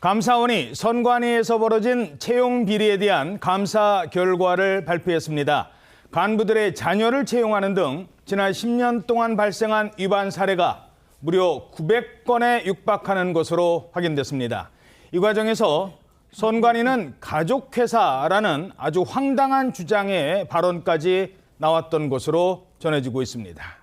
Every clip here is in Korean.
감사원이 선관위에서 벌어진 채용 비리에 대한 감사 결과를 발표했습니다. 간부들의 자녀를 채용하는 등 지난 10년 동안 발생한 위반 사례가 무려 900건에 육박하는 것으로 확인됐습니다. 이 과정에서 선관위는 가족회사라는 아주 황당한 주장의 발언까지 나왔던 것으로 전해지고 있습니다.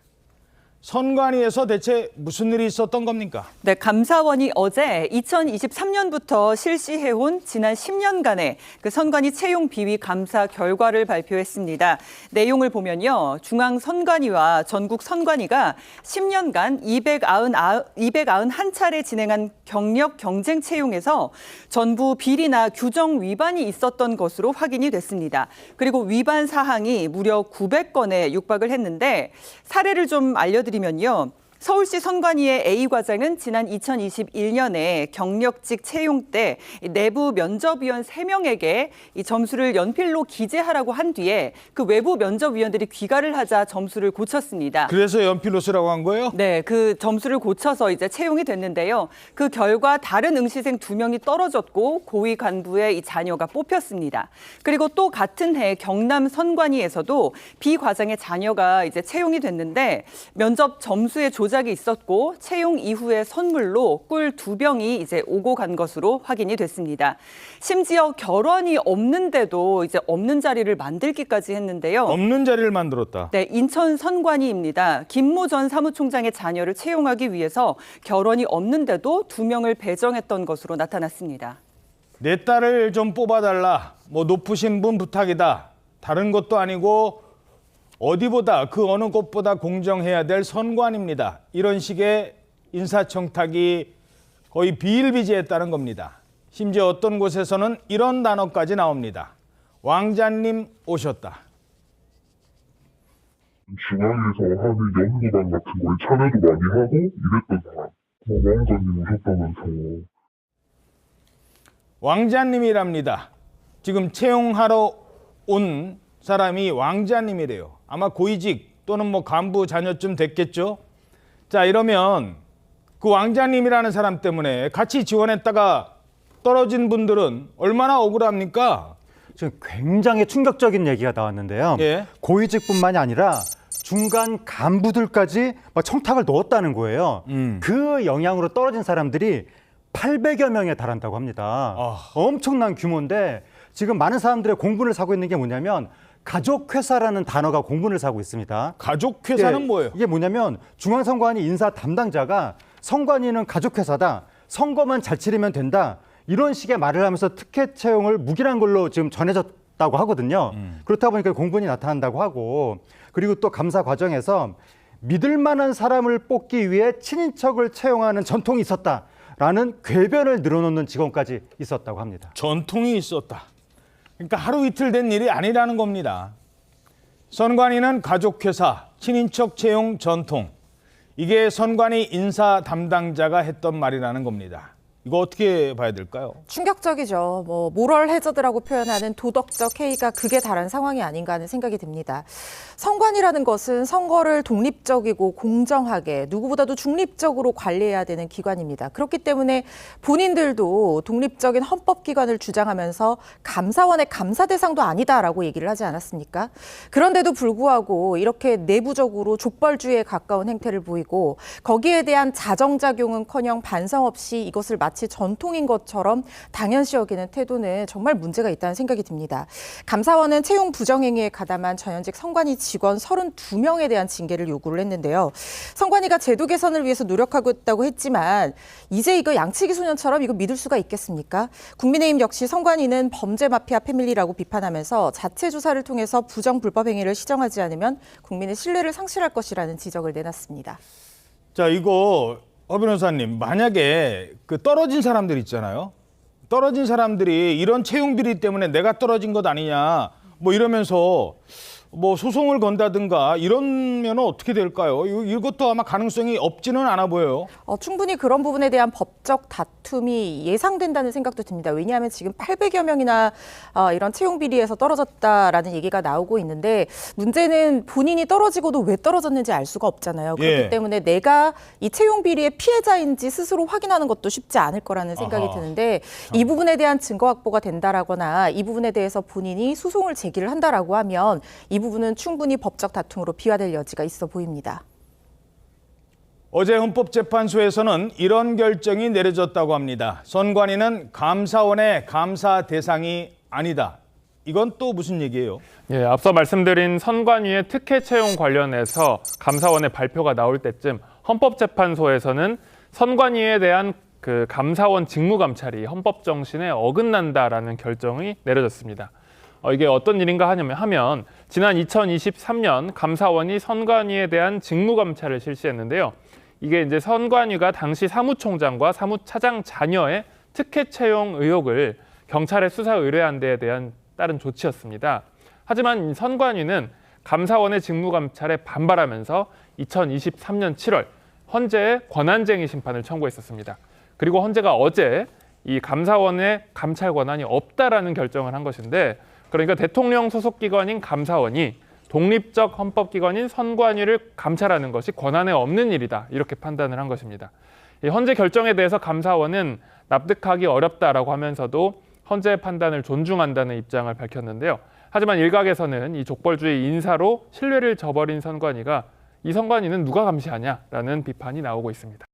선관위에서 대체 무슨 일이 있었던 겁니까? 네, 감사원이 어제 2023년부터 실시해온 지난 10년간의 그 선관위 채용 비위 감사 결과를 발표했습니다. 내용을 보면요. 중앙 선관위와 전국 선관위가 10년간 291차례 진행한 경력 경쟁 채용에서 전부 비리나 규정 위반이 있었던 것으로 확인이 됐습니다. 그리고 위반 사항이 무려 900건에 육박을 했는데 사례를 좀 알려드리 면요. 서울시 선관위의 A 과장은 지난 2021년에 경력직 채용 때 내부 면접위원 3명에게 이 점수를 연필로 기재하라고 한 뒤에 그 외부 면접위원들이 귀가를 하자 점수를 고쳤습니다. 그래서 연필로 쓰라고 한 거예요? 네, 그 점수를 고쳐서 이제 채용이 됐는데요. 그 결과 다른 응시생 두 명이 떨어졌고 고위 간부의 이 자녀가 뽑혔습니다. 그리고 또 같은 해 경남 선관위에서도 B 과장의 자녀가 이제 채용이 됐는데 면접 점수에 조 작이 있었고 채용 이후에 선물로 꿀 두 병이 이제 오고 간 것으로 확인이 됐습니다. 심지어 결혼이 없는데도 이제 없는 자리를 만들기까지 했는데요. 없는 자리를 만들었다. 네, 인천 선관위입니다. 김모 전 사무총장의 자녀를 채용하기 위해서 결혼이 없는데도 두 명을 배정했던 것으로 나타났습니다. 내 딸을 좀 뽑아달라. 뭐 높으신 분 부탁이다. 다른 것도 아니고 어디보다 그 어느 곳보다 공정해야 될 선관입니다. 이런 식의 인사청탁이 거의 비일비재했다는 겁니다. 심지어 어떤 곳에서는 이런 단어까지 나옵니다. 왕자님 오셨다. 중앙에서 하는 연구단 같은 거에 참여도 많이 하고 이랬던 사람. 뭐 왕자님 오셨다면서 왕자님이랍니다. 지금 채용하러 온 사람이 왕자님이래요. 아마 고위직 또는 뭐 간부 자녀쯤 됐겠죠. 자 이러면 그 왕자님이라는 사람 때문에 같이 지원했다가 떨어진 분들은 얼마나 억울합니까? 지금 굉장히 충격적인 얘기가 나왔는데요. 예. 고위직뿐만이 아니라 중간 간부들까지 막 청탁을 넣었다는 거예요. 음. 그 영향으로 떨어진 사람들이 800여 명에 달한다고 합니다. 아. 엄청난 규모인데 지금 많은 사람들의 공분을 사고 있는 게 뭐냐면 가족회사라는 단어가 공분을 사고 있습니다. 가족 회사는 예, 뭐예요? 이게 뭐냐면 중앙선관위 인사 담당자가 선관위는 가족회사다. 선거만 잘 치르면 된다. 이런 식의 말을 하면서 특혜 채용을 묵인한 걸로 지금 전해졌다고 하거든요. 그렇다 보니까 공분이 나타난다고 하고 그리고 또 감사 과정에서 믿을 만한 사람을 뽑기 위해 친인척을 채용하는 전통이 있었다라는 궤변을 늘어놓는 직원까지 있었다고 합니다. 전통이 있었다. 그러니까 하루 이틀 된 일이 아니라는 겁니다. 선관위는 가족회사, 친인척 채용 전통. 이게 선관위 인사 담당자가 했던 말이라는 겁니다. 이거 어떻게 봐야 될까요? 충격적이죠. 뭐 모럴 해저드라고 표현하는 도덕적 해이가 극에 달한 상황이 아닌가 하는 생각이 듭니다. 선관이라는 것은 선거를 독립적이고 공정하게 누구보다도 중립적으로 관리해야 되는 기관입니다. 그렇기 때문에 본인들도 독립적인 헌법 기관을 주장하면서 감사원의 감사 대상도 아니다라고 얘기를 하지 않았습니까? 그런데도 불구하고 이렇게 내부적으로 족벌주의에 가까운 행태를 보이고 거기에 대한 자정작용은커녕 반성 없이 이것을 마치 전통인 것처럼 당연시 여기는 태도는 정말 문제가 있다는 생각이 듭니다. 감사원은 채용 부정행위에 가담한 전현직 선관위 직원 32명에 대한 징계를 요구를 했는데요. 선관위가 제도 개선을 위해서 노력하고 있다고 했지만 이제 이거 양치기 소년처럼 이거 믿을 수가 있겠습니까? 국민의힘 역시 선관위는 범죄 마피아 패밀리라고 비판하면서 자체 조사를 통해서 부정 불법 행위를 시정하지 않으면 국민의 신뢰를 상실할 것이라는 지적을 내놨습니다. 자, 이거 허 변호사님, 만약에 그 떨어진 사람들 있잖아요. 떨어진 사람들이 이런 채용 비리 때문에 내가 떨어진 것 아니냐, 뭐 이러면서 뭐 소송을 건다든가 이러면 어떻게 될까요? 이- 이것도 아마 가능성이 없지는 않아 보여요. 어, 충분히 그런 부분에 대한 법적 다툼이 예상된다는 생각도 듭니다. 왜냐하면 지금 800여 명이나 어, 이런 채용 비리에서 떨어졌다라는 얘기가 나오고 있는데 문제는 본인이 떨어지고도 왜 떨어졌는지 알 수가 없잖아요. 그렇기 예. 때문에 내가 이 채용 비리의 피해자인지 스스로 확인하는 것도 쉽지 않을 거라는 생각이 아하. 드는데 이 부분에 대한 증거 확보가 된다라거나 이 부분에 대해서 본인이 소송을 제기를 한다라고 하면 이 부분은 충분히 법적 다툼으로 비화될 여지가 있어 보입니다. 어제 헌법재판소에서는 이런 결정이 내려졌다고 합니다. 선관위는 감사원의 감사 대상이 아니다. 이건 또 무슨 얘기예요? 예, 앞서 말씀드린 선관위의 특혜 채용 관련해서 감사원의 발표가 나올 때쯤 헌법재판소에서는 선관위에 대한 그 감사원 직무 감찰이 헌법 정신에 어긋난다라는 결정이 내려졌습니다. 어, 이게 어떤 일인가 하냐면 하면 지난 2023년 감사원이 선관위에 대한 직무 감찰을 실시했는데요. 이게 이제 선관위가 당시 사무총장과 사무차장 자녀의 특혜 채용 의혹을 경찰에 수사 의뢰한 데에 대한 따른 조치였습니다. 하지만 이 선관위는 감사원의 직무 감찰에 반발하면서 2023년 7월 헌재에 권한쟁의 심판을 청구했었습니다. 그리고 헌재가 어제 이 감사원의 감찰 권한이 없다라는 결정을 한 것인데 그러니까 대통령 소속 기관인 감사원이 독립적 헌법기관인 선관위를 감찰하는 것이 권한에 없는 일이다 이렇게 판단을 한 것입니다. 이 헌재 결정에 대해서 감사원은 납득하기 어렵다라고 하면서도 헌재의 판단을 존중한다는 입장을 밝혔는데요. 하지만 일각에서는 이 족벌주의 인사로 신뢰를 저버린 선관위가 이 선관위는 누가 감시하냐라는 비판이 나오고 있습니다.